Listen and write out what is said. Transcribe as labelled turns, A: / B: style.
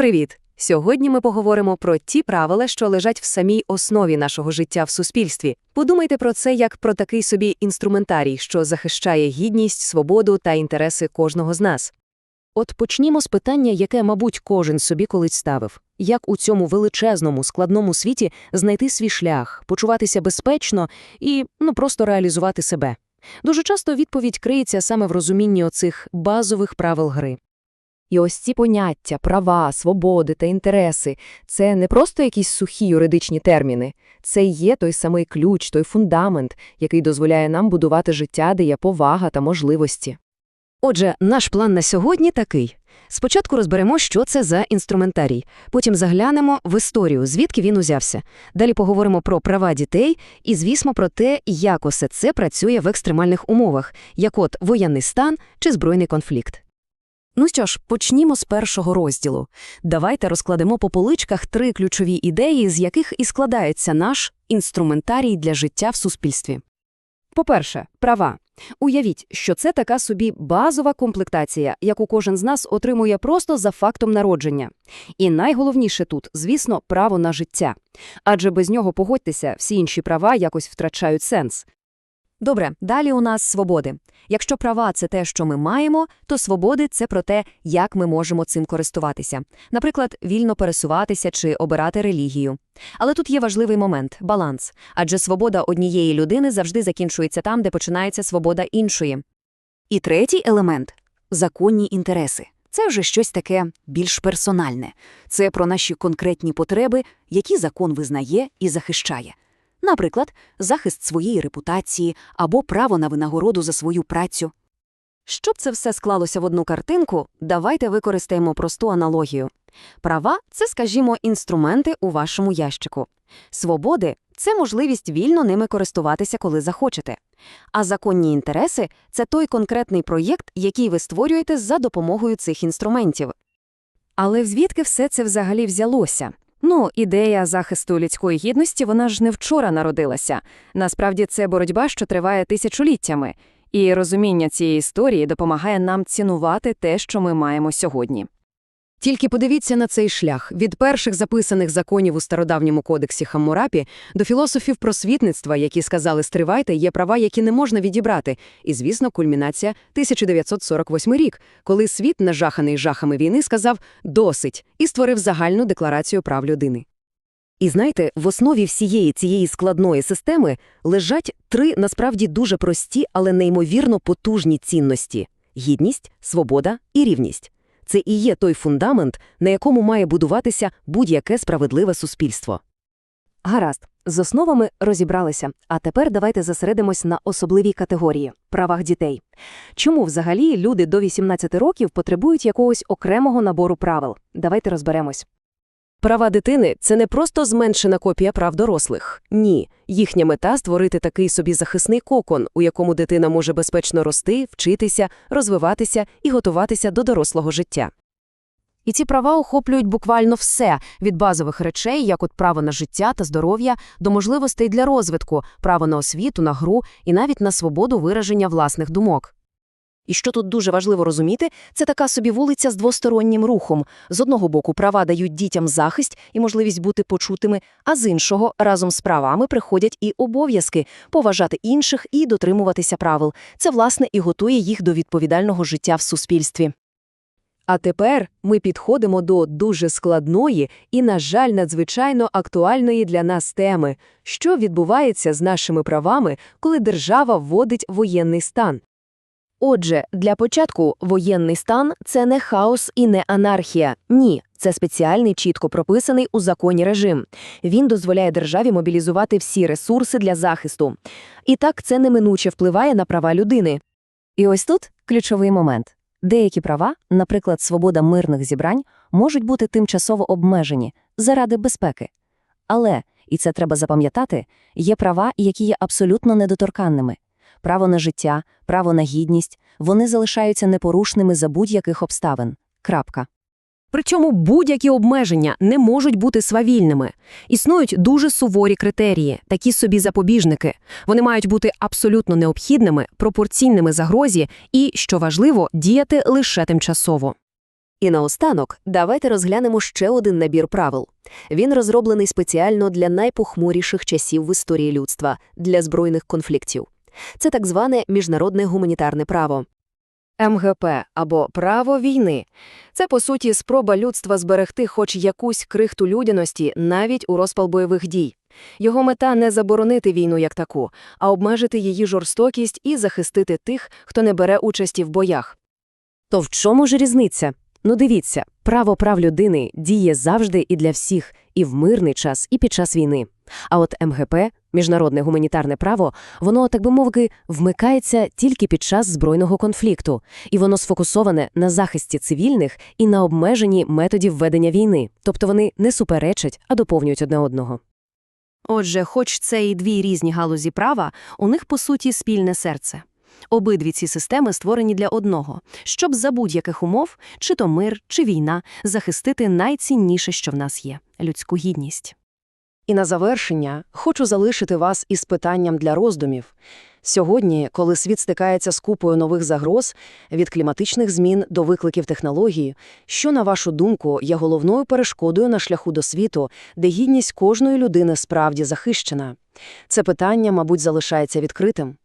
A: Привіт! Сьогодні ми поговоримо про ті правила, що лежать в самій основі нашого життя в суспільстві. Подумайте про це як про такий собі інструментарій, що захищає гідність, свободу та інтереси кожного з нас. От почнімо з питання, яке, мабуть, кожен собі колись ставив. Як у цьому величезному, складному світі знайти свій шлях, почуватися безпечно і, ну, просто реалізувати себе? Дуже часто відповідь криється саме в розумінні оцих базових правил гри. І ось ці поняття, права, свободи та інтереси – це не просто якісь сухі юридичні терміни. Це є той самий ключ, той фундамент, який дозволяє нам будувати життя, де є повага та можливості. Отже, наш план на сьогодні такий. Спочатку розберемо, що це за інструментарій, потім заглянемо в історію, звідки він узявся. Далі поговоримо про права дітей і, звісно, про те, як усе це працює в екстремальних умовах, як от воєнний стан чи збройний конфлікт. Ну що ж, почнімо з першого розділу. Давайте розкладемо по поличках три ключові ідеї, з яких і складається наш інструментарій для життя в суспільстві. По-перше, права. Уявіть, що це така собі базова комплектація, яку кожен з нас отримує просто за фактом народження. І найголовніше тут, звісно, право на життя. Адже без нього, погодьтеся, всі інші права якось втрачають сенс. Добре, далі у нас свободи. Якщо права це те, що ми маємо, то свободи це про те, як ми можемо цим користуватися. Наприклад, вільно пересуватися чи обирати релігію. Але тут є важливий момент баланс. Адже свобода однієї людини завжди закінчується там, де починається свобода іншої. І третій елемент законні інтереси. Це вже щось таке більш персональне. Це про наші конкретні потреби, які закон визнає і захищає. Наприклад, захист своєї репутації або право на винагороду за свою працю. Щоб це все склалося в одну картинку, давайте використаємо просту аналогію. Права це, скажімо, інструменти у вашому ящику. Свободи це можливість вільно ними користуватися, коли захочете. А законні інтереси це той конкретний проєкт, який ви створюєте за допомогою цих інструментів. Але звідки все це взагалі взялося? Ну, ідея захисту людської гідності, вона ж не вчора народилася. Насправді це боротьба, що триває тисячоліттями, і розуміння цієї історії допомагає нам цінувати те, що ми маємо сьогодні. Тільки подивіться на цей шлях від перших записаних законів у стародавньому кодексі Хаммурапі до філософів просвітництва, які сказали «стривайте», є права, які не можна відібрати, і, звісно, кульмінація 1948 рік, коли світ, нажаханий жахами війни, сказав «досить» і створив загальну декларацію прав людини. І знаєте, в основі всієї цієї складної системи лежать три насправді дуже прості, але неймовірно потужні цінності – гідність, свобода і рівність. Це і є той фундамент, на якому має будуватися будь-яке справедливе суспільство. Гаразд, з основами розібралися, а тепер давайте зосередимось на особливій категорії – правах дітей. Чому взагалі люди до 18 років потребують якогось окремого набору правил? Давайте розберемось. Права дитини це не просто зменшена копія прав дорослих. Ні, їхня мета створити такий собі захисний кокон, у якому дитина може безпечно рости, вчитися, розвиватися і готуватися до дорослого життя. І ці права охоплюють буквально все від базових речей, як от право на життя та здоров'я, до можливостей для розвитку, право на освіту, на гру і навіть на свободу вираження власних думок. І що тут дуже важливо розуміти, це така собі вулиця з двостороннім рухом. З одного боку, права дають дітям захист і можливість бути почутими, а з іншого, разом з правами приходять і обов'язки поважати інших і дотримуватися правил. Це, власне, і готує їх до відповідального життя в суспільстві. А тепер ми підходимо до дуже складної і, на жаль, надзвичайно актуальної для нас теми, що відбувається з нашими правами, коли держава вводить воєнний стан. Отже, для початку воєнний стан це не хаос і не анархія. Ні, це спеціальний, чітко прописаний у законі режим. Він дозволяє державі мобілізувати всі ресурси для захисту. І так це неминуче впливає на права людини. І ось тут ключовий момент. Деякі права, наприклад, свобода мирних зібрань, можуть бути тимчасово обмежені заради безпеки. Але, і це треба запам'ятати, є права, які є абсолютно недоторканними право на життя, право на гідність, вони залишаються непорушними за будь-яких обставин. Крапка. Причому будь-які обмеження не можуть бути свавільними. Існують дуже суворі критерії, такі собі запобіжники. Вони мають бути абсолютно необхідними, пропорційними загрозі і, що важливо, діяти лише тимчасово. І наостанок, давайте розглянемо ще один набір правил. Він розроблений спеціально для найпохмуріших часів в історії людства – для збройних конфліктів. Це так зване міжнародне гуманітарне право. МГП або право війни – це, по суті, спроба людства зберегти хоч якусь крихту людяності навіть у розпал бойових дій. Його мета не заборонити війну як таку, а обмежити її жорстокість і захистити тих, хто не бере участі в боях. То в чому ж різниця? Ну дивіться, право прав людини діє завжди і для всіх, і в мирний час, і під час війни. А от МГП, міжнародне гуманітарне право, воно, так би мовити, вмикається тільки під час збройного конфлікту, і воно сфокусоване на захисті цивільних і на обмеженні методів ведення війни, тобто вони не суперечать, а доповнюють одне одного. Отже, хоч це і дві різні галузі права, у них, по суті, спільне серце. Обидві ці системи створені для одного, щоб за будь-яких умов, чи то мир, чи війна, захистити найцінніше, що в нас є – людську гідність.
B: І на завершення хочу залишити вас із питанням для роздумів. Сьогодні, коли світ стикається з купою нових загроз, від кліматичних змін до викликів технології, що, на вашу думку, є головною перешкодою на шляху до світу, де гідність кожної людини справді захищена? Це питання, мабуть, залишається відкритим.